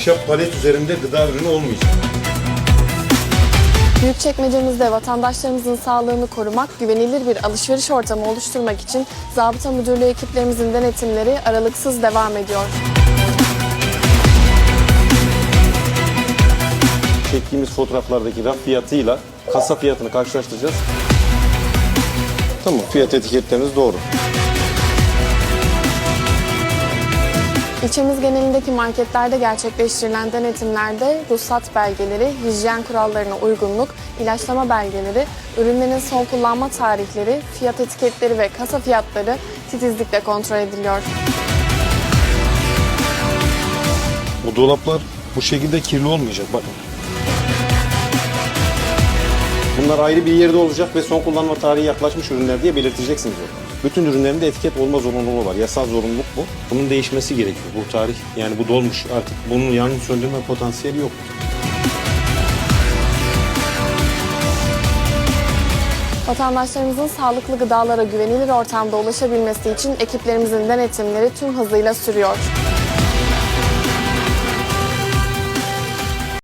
ahşap palet üzerinde gıda ürünü olmayacak. Büyükçekmece'mizde vatandaşlarımızın sağlığını korumak, güvenilir bir alışveriş ortamı oluşturmak için Zabıta Müdürlüğü ekiplerimizin denetimleri aralıksız devam ediyor. Çektiğimiz fotoğraflardaki raf fiyatıyla kasa fiyatını karşılaştıracağız. Tamam fiyat etiketlerimiz doğru. İlçemiz genelindeki marketlerde gerçekleştirilen denetimlerde ruhsat belgeleri, hijyen kurallarına uygunluk, ilaçlama belgeleri, ürünlerin son kullanma tarihleri, fiyat etiketleri ve kasa fiyatları titizlikle kontrol ediliyor. Bu dolaplar bu şekilde kirli olmayacak bakın. Bunlar ayrı bir yerde olacak ve son kullanma tarihi yaklaşmış ürünler diye belirteceksiniz orada. Bütün ürünlerinde etiket olma zorunluluğu var. Yasal zorunluluk bu. Bunun değişmesi gerekiyor. Bu tarih yani bu dolmuş artık. Bunun yangın söndürme potansiyeli yok. Vatandaşlarımızın sağlıklı gıdalara güvenilir ortamda ulaşabilmesi için ekiplerimizin denetimleri tüm hızıyla sürüyor.